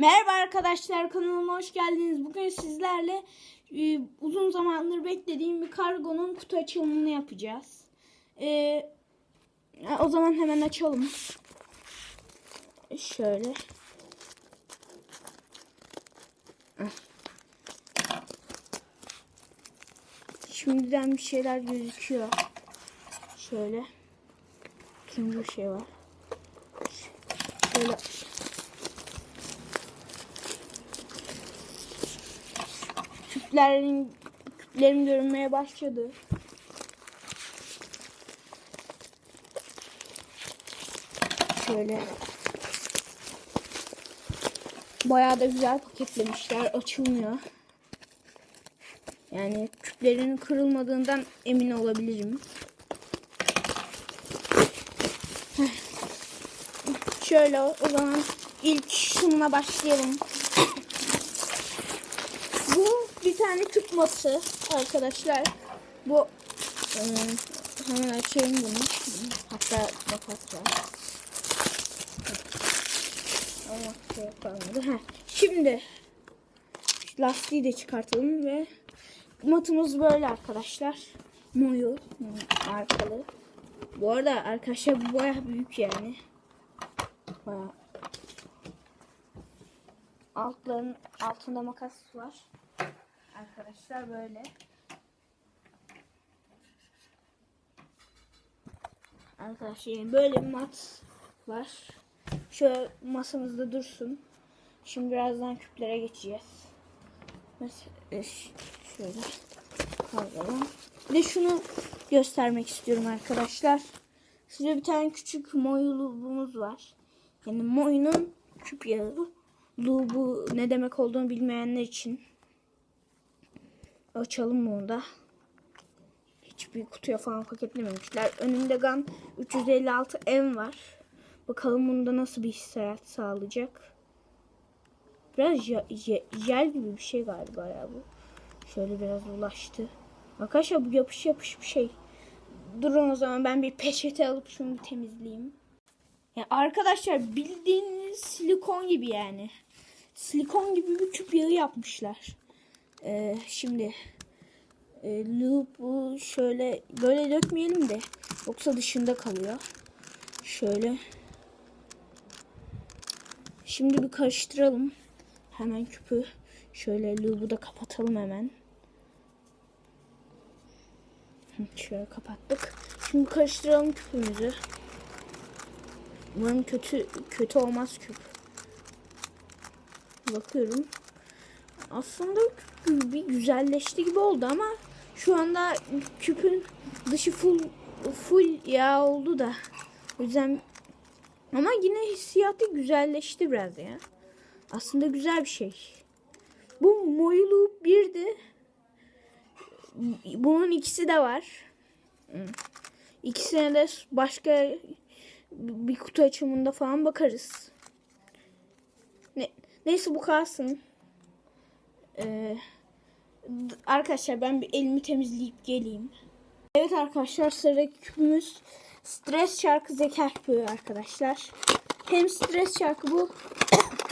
Merhaba arkadaşlar kanalıma hoş geldiniz. Bugün sizlerle e, uzun zamandır beklediğim bir kargonun kutu açılımını yapacağız. E, o zaman hemen açalım. Şöyle. Şimdiden bir şeyler gözüküyor. Şöyle. Turuncu bir şey var. Şöyle küplerin küplerim görünmeye başladı. Şöyle. Bayağı da güzel paketlemişler. Açılmıyor. Yani küplerin kırılmadığından emin olabilirim. Şöyle o zaman ilk şununla başlayalım. Bu bir tane tutması arkadaşlar. Bu e, hemen açayım bunu. Hatta var. Ama şey kalmadı. Şimdi lastiği de çıkartalım ve matımız böyle arkadaşlar. Moyu markalı. Bu arada arkadaşlar bu baya büyük yani. Baya altların altında makas var. Arkadaşlar böyle. Arkadaşlar yani böyle bir mat var. Şöyle masamızda dursun. Şimdi birazdan küplere geçeceğiz. Mesela şöyle kaldıralım. Bir de şunu göstermek istiyorum arkadaşlar. Size bir tane küçük moyulubumuz var. Yani moyunun küp yağı. Lubu ne demek olduğunu bilmeyenler için açalım bunu da. Hiçbir kutuya falan paketlememişler. Önünde GAN 356M var. Bakalım bunda nasıl bir hissiyat sağlayacak. Biraz je- je- jel gibi bir şey galiba ya bu. Şöyle biraz ulaştı. Arkadaşlar bu yapış yapış bir şey. Durun o zaman ben bir peçete alıp şunu bir temizleyeyim. Ya arkadaşlar bildiğiniz silikon gibi yani. Silikon gibi bir küp yağı yapmışlar. Ee, şimdi e, loop'u şöyle böyle dökmeyelim de yoksa dışında kalıyor. Şöyle. Şimdi bir karıştıralım. Hemen küpü şöyle loop'u da kapatalım hemen. Şöyle kapattık. Şimdi karıştıralım küpümüzü. Umarım kötü kötü olmaz küp. Bakıyorum. Aslında küp bir güzelleşti gibi oldu ama şu anda küpün dışı full full yağ oldu da. O yüzden ama yine hissiyatı güzelleşti biraz ya. Aslında güzel bir şey. Bu moyulu bir de bunun ikisi de var. İkisine de başka bir kutu açımında falan bakarız. Ne, neyse bu kalsın. Ee, arkadaşlar ben bir elimi temizleyip geleyim. Evet arkadaşlar sıradaki küpümüz stres şarkı zeka küpü arkadaşlar. Hem stres şarkı bu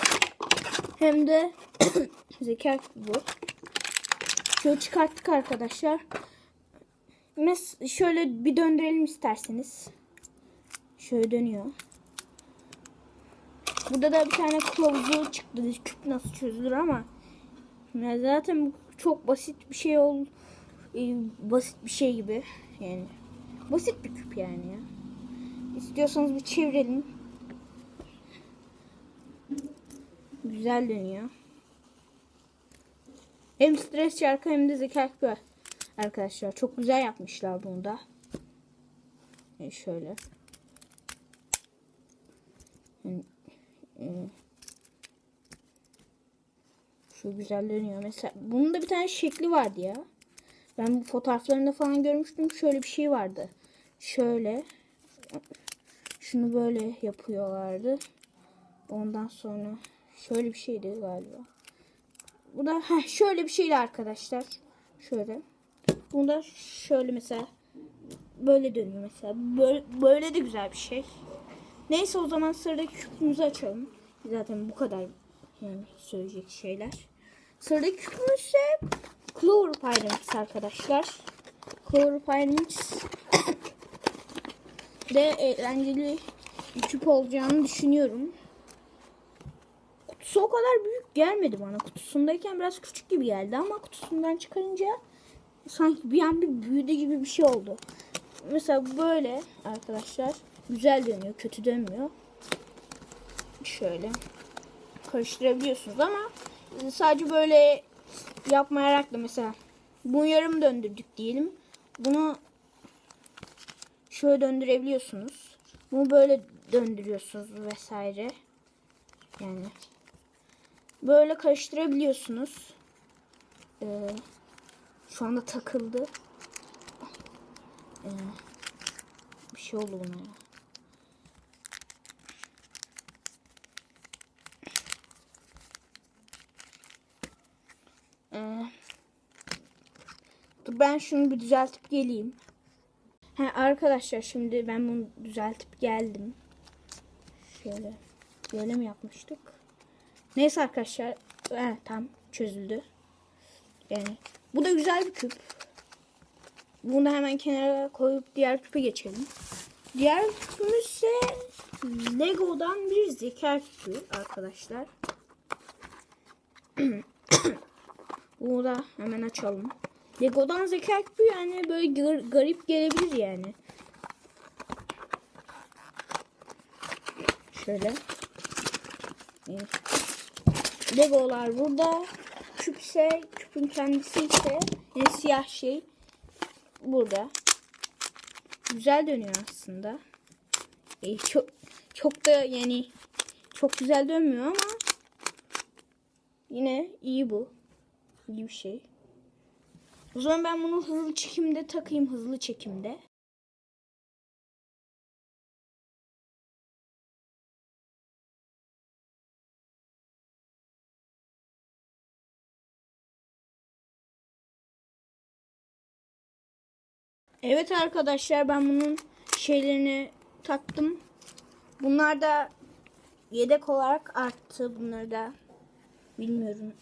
hem de zeka küpü bu. Şöyle çıkarttık arkadaşlar. Mes şöyle bir döndürelim isterseniz. Şöyle dönüyor. Burada da bir tane kılavuzu çıktı. Küp nasıl çözülür ama ya zaten çok basit bir şey ol e, basit bir şey gibi yani basit bir küp yani ya. İstiyorsanız bir çevirelim. Güzel dönüyor. Hem stres şarkı hem de zeka küpü arkadaşlar. Çok güzel yapmışlar bunu da. E şöyle. Yani, e, şu güzel dönüyor. Mesela bunun da bir tane şekli vardı ya. Ben bu fotoğraflarında falan görmüştüm. Şöyle bir şey vardı. Şöyle. Şunu böyle yapıyorlardı. Ondan sonra şöyle bir şeydi galiba. Bu da heh, şöyle bir şeydi arkadaşlar. Şöyle. Bunu da şöyle mesela böyle dönüyor mesela. Böyle, böyle de güzel bir şey. Neyse o zaman sıradaki küpümüzü açalım. Zaten bu kadar Yani söyleyecek şeyler. Sıradaki küpümüz ise Clover Pyramids arkadaşlar. Clover Pyramids de eğlenceli bir küp olacağını düşünüyorum. Kutusu o kadar büyük gelmedi bana. Kutusundayken biraz küçük gibi geldi ama kutusundan çıkarınca sanki bir an bir büyüdü gibi bir şey oldu. Mesela böyle arkadaşlar güzel dönüyor, kötü dönmüyor. Şöyle karıştırabiliyorsunuz ama sadece böyle yapmayarak da mesela bunu yarım döndürdük diyelim. Bunu şöyle döndürebiliyorsunuz. Bunu böyle döndürüyorsunuz vesaire. Yani böyle karıştırabiliyorsunuz. Ee, şu anda takıldı. Ee, bir şey oldu buna ya. Ee, ben şunu bir düzeltip geleyim. He, arkadaşlar şimdi ben bunu düzeltip geldim. Şöyle. Böyle mi yapmıştık? Neyse arkadaşlar. Evet tam çözüldü. Yani bu da güzel bir küp. Bunu da hemen kenara koyup diğer küpe geçelim. Diğer küpümüz ise Lego'dan bir zeka küpü arkadaşlar. Bunu da hemen açalım. Lego'dan zeka küpü yani böyle gar- garip gelebilir yani. Şöyle. Legolar burada. Küp ise küpün kendisi ise yani siyah şey burada. Güzel dönüyor aslında. E, çok çok da yani çok güzel dönmüyor ama yine iyi bu. İyi bir şey. O zaman ben bunu hızlı çekimde takayım hızlı çekimde. Evet arkadaşlar ben bunun şeylerini taktım. Bunlar da yedek olarak arttı. Bunları da bilmiyorum.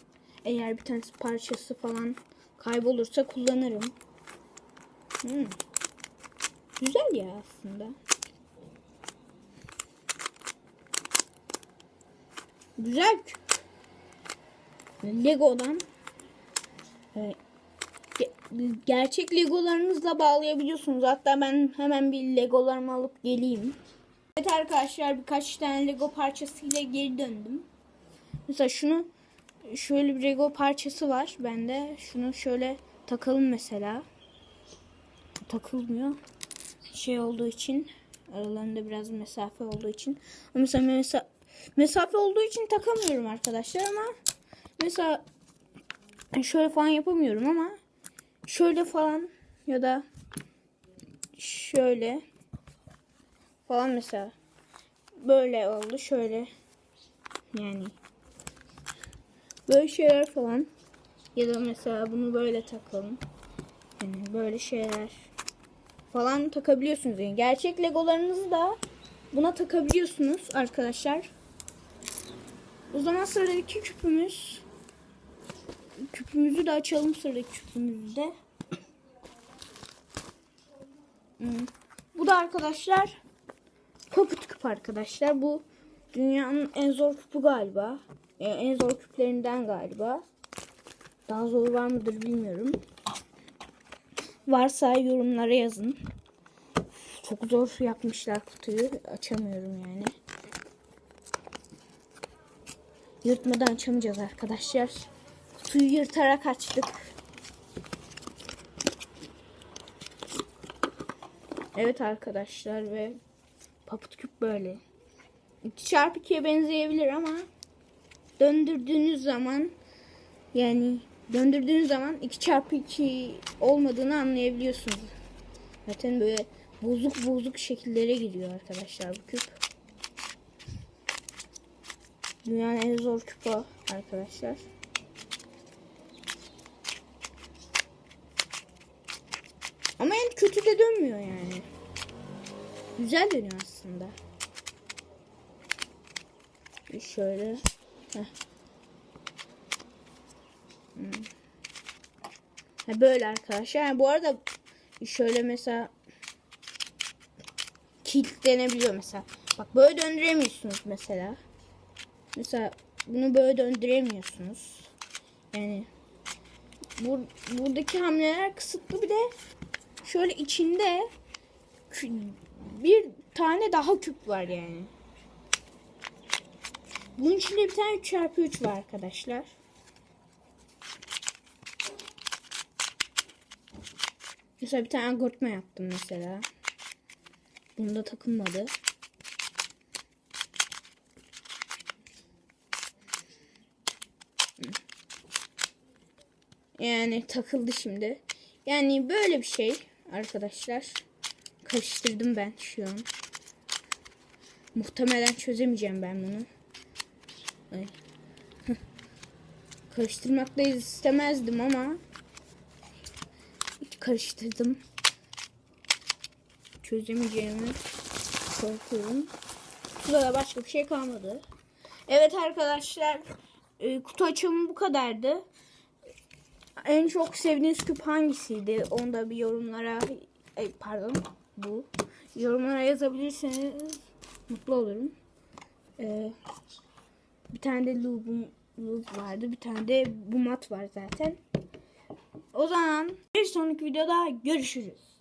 Eğer bir tanesi parçası falan kaybolursa kullanırım. Hmm. Güzel ya aslında. Güzel. Lego'dan. Ge- gerçek legolarınızla bağlayabiliyorsunuz. Hatta ben hemen bir legolarımı alıp geleyim. Evet arkadaşlar birkaç tane lego parçasıyla geri döndüm. Mesela şunu şöyle bir lego parçası var bende. Şunu şöyle takalım mesela. Takılmıyor. Şey olduğu için aralarında biraz mesafe olduğu için. Mesela mesa mesafe olduğu için takamıyorum arkadaşlar ama mesela şöyle falan yapamıyorum ama şöyle falan ya da şöyle falan mesela böyle oldu şöyle yani böyle şeyler falan ya da mesela bunu böyle takalım yani böyle şeyler falan takabiliyorsunuz yani gerçek legolarınızı da buna takabiliyorsunuz arkadaşlar o zaman sıradaki küpümüz küpümüzü de açalım sıradaki küpümüzü de Hmm. Bu da arkadaşlar Poput küp arkadaşlar. Bu dünyanın en zor küpü galiba. Yani en zor küplerinden galiba. Daha zor var mıdır bilmiyorum. Varsa yorumlara yazın. Çok zor yapmışlar kutuyu. Açamıyorum yani. Yırtmadan açamayacağız arkadaşlar. Kutuyu yırtarak açtık. Evet arkadaşlar ve paput küp böyle. 2 çarpı 2'ye benzeyebilir ama döndürdüğünüz zaman yani döndürdüğünüz zaman 2 çarpı 2 olmadığını anlayabiliyorsunuz. Zaten böyle bozuk bozuk şekillere giriyor arkadaşlar bu küp. Dünyanın en zor küpü arkadaşlar. Ama en kötü de dönmüyor yani. Güzel dönüyor aslında. Şöyle. Heh. Ha, böyle arkadaşlar. Yani bu arada şöyle mesela kilitlenebiliyor mesela. Bak böyle döndüremiyorsunuz mesela. Mesela bunu böyle döndüremiyorsunuz. Yani bu, buradaki hamleler kısıtlı bir de şöyle içinde bir tane daha küp var yani. Bunun içinde bir tane 3x3 var arkadaşlar. Mesela bir tane algoritma yaptım mesela. Bunda takılmadı. Yani takıldı şimdi. Yani böyle bir şey arkadaşlar. Karıştırdım ben şu an. Muhtemelen çözemeyeceğim ben bunu. Karıştırmak da istemezdim ama karıştırdım. Çözemeyeceğimi korkuyorum. Burada da başka bir şey kalmadı. Evet arkadaşlar e, kutu açılımı bu kadardı. En çok sevdiğiniz küp hangisiydi? Onu da bir yorumlara e, pardon bu yorumlara yazabilirseniz mutlu olurum. Ee, bir tane de loop'um loop vardı. Bir tane de bu mat var zaten. O zaman bir sonraki videoda görüşürüz.